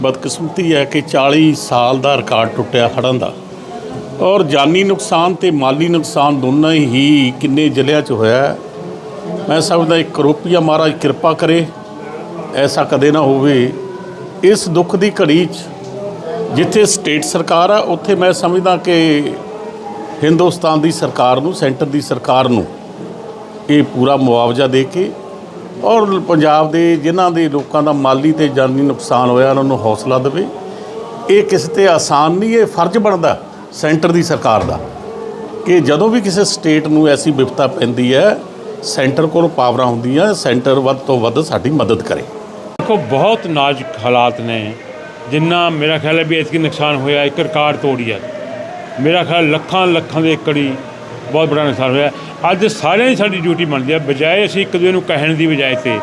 ਬਦਕਿਸਮਤੀ ਹੈ ਕਿ 40 ਸਾਲ ਦਾ ਰਿਕਾਰਡ ਟੁੱਟਿਆ ਖੜਨ ਦਾ। ਔਰ ਜਾਨੀ ਨੁਕਸਾਨ ਤੇ ਮਾਲੀ ਨੁਕਸਾਨ ਦੋਨਾਂ ਹੀ ਕਿੰਨੇ ਜ਼ਿਲ੍ਹਿਆਂ 'ਚ ਹੋਇਆ ਮੈਂ ਸਮਝਦਾ ਇੱਕ ਕਰੋਪੀਆ ਮਹਾਰਾਜ ਕਿਰਪਾ ਕਰੇ, ਐਸਾ ਕਦੇ ਨਾ ਹੋਵੇ। ਇਸ ਦੁੱਖ ਦੀ ਘੜੀ 'ਚ ਜਿੱਥੇ ਸਟੇਟ ਸਰਕਾਰ ਆ, ਉੱਥੇ ਮੈਂ ਸਮਝਦਾ ਕਿ ਹਿੰਦੁਸਤਾਨ ਦੀ ਸਰਕਾਰ ਨੂੰ, ਸੈਂਟਰ ਦੀ ਸਰਕਾਰ ਨੂੰ ਇਹ ਪੂਰਾ ਮੁਆਵਜ਼ਾ ਦੇ ਕੇ ਔਰ ਪੰਜਾਬ ਦੇ ਜਿਨ੍ਹਾਂ ਦੇ ਲੋਕਾਂ ਦਾ ਮਾਲੀ ਤੇ ਜਾਨੀ ਨੁਕਸਾਨ ਹੋਇਆ, ਉਹਨਾਂ ਨੂੰ ਹੌਸਲਾ ਦੇਵੇ। ਇਹ ਕਿਸੇ ਤੇ ਆਸਾਨ ਨਹੀਂ, ਇਹ ਫਰਜ਼ ਬਣਦਾ ਸੈਂਟਰ ਦੀ ਸਰਕਾਰ ਦਾ ਕਿ ਜਦੋਂ ਵੀ ਕਿਸੇ ਸਟੇਟ ਨੂੰ ਐਸੀ ਵਿਪਤਾ ਪੈਂਦੀ ਹੈ, ਸੈਂਟਰ ਕੋਲ ਪਾਵਰਾਂ ਹੁੰਦੀਆਂ, ਸੈਂਟਰ ਵੱਧ ਤੋਂ ਵੱਧ ਸਾਡੀ ਮਦਦ ਕਰੇ। ਦੇਖੋ, ਬਹੁਤ ਨਾਜ਼ੁਕ ਹਾਲਾਤ ਨੇ, ਜਿੰਨਾ ਮੇਰਾ ਖਿਆਲ ਹੈ ਵੀ ਇਤਕੀ ਨੁਕਸਾਨ ਹੋਇਆ, ਇੱਕ ਰਿਕਾਰਡ ਤੋੜੀ ਹੈ। ਮੇਰਾ ਖਿਆਲ ਲੱਖਾਂ ਲੱਖਾਂ ਦੇ ਏਕੜੀ ਬਹੁਤ ਬੜਾ ਨੁਕਸਾਨ ਹੋਇਆ। ਅੱਜ ਸਾਰਿਆਂ ਦੀ ਸਾਡੀ ਡਿਊਟੀ ਬਣਦੀ ਹੈ ਬਜਾਏ ਅਸੀਂ ਇੱਕ ਦੂਜੇ ਨੂੰ ਕਹਿਣ ਦੀ ਬਜਾਏ ਤੇ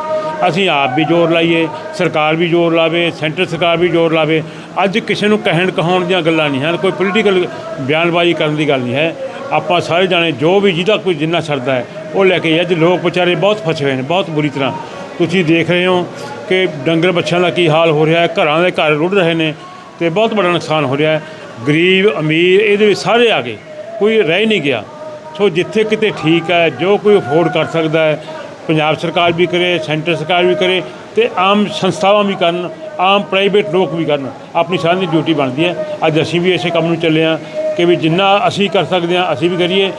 ਅਸੀਂ ਆਪ ਵੀ ਜ਼ੋਰ ਲਾਈਏ, ਸਰਕਾਰ ਵੀ ਜ਼ੋਰ ਲਾਵੇ, ਸੈਂਟਰ ਸਰਕਾਰ ਵੀ ਜ਼ੋਰ ਲਾਵੇ। ਅੱਜ ਕਿਸੇ ਨੂੰ ਕਹਿਣ ਕਹਾਉਣ ਦੀਆਂ ਗੱਲਾਂ ਨਹੀਂ ਹਨ। ਕੋਈ ਪੋਲੀਟੀਕਲ ਬਿਆਨਬਾਜ਼ੀ ਕਰਨ ਦੀ ਗੱਲ ਨਹੀਂ ਹੈ। ਆਪਾਂ ਸਾਰੇ ਜਾਣੇ ਜੋ ਵੀ ਜਿਹਦਾ ਕੋਈ ਜਿੰਨਾ ਸਰਦਾ ਹੈ, ਉਹ ਲੈ ਕੇ ਅੱਜ ਲੋਕ ਵਿਚਾਰੇ ਬਹੁਤ ਫਸੇ ਹੋਏ ਨੇ, ਬਹੁਤ ਬੁਰੀ ਤਰ੍ਹਾਂ। ਤੁਸੀਂ ਦੇਖ ਰਹੇ ਹੋ ਕਿ ਡੰਗਰ ਬੱਚਿਆਂ ਦਾ ਕੀ ਹਾਲ ਹੋ ਰਿਹਾ ਹੈ। ਘਰਾਂ ਦੇ ਘਰ ਰੁੜ ਰਹੇ ਨੇ ਤੇ ਬਹੁਤ ਬੜਾ ਨੁਕਸਾਨ ਹੋ ਰਿਹਾ ਹੈ। ਗਰੀਬ ਅਮੀਰ ਇਹਦੇ ਵਿੱਚ ਸਾਰੇ ਆ ਗਏ। ਕੋਈ ਰਹਿ ਨਹੀਂ ਗਿਆ। ਸੋ ਜਿੱਥੇ ਕਿਤੇ ਠੀਕ ਹੈ, ਜੋ ਕੋਈ ਅਫੋਰਡ ਕਰ ਸਕਦਾ ਹੈ, ਪੰਜਾਬ ਸਰਕਾਰ ਵੀ ਕਰੇ, ਸੈਂਟਰ ਸਰਕਾਰ ਵੀ ਕਰੇ ਤੇ ਆਮ ਸੰਸਥਾਵਾਂ ਵੀ ਕਰਨ, ਆਮ ਪ੍ਰਾਈਵੇਟ ਲੋਕ ਵੀ ਕਰਨ, ਆਪਣੀ ਸਾਰਿਆਂ ਦੀ ਡਿਊਟੀ ਬਣਦੀ ਹੈ। ਅੱਜ ਅਸੀਂ ਵੀ ਇਸੇ ਕੰਮ ਨੂੰ ਚੱਲੇ ਹਾਂ ਕਿ ਵੀ ਜਿੰਨਾ ਅਸੀਂ ਕਰ ਸਕਦੇ ਹਾਂ, ਅਸੀਂ ਵੀ ਕਰੀਏ।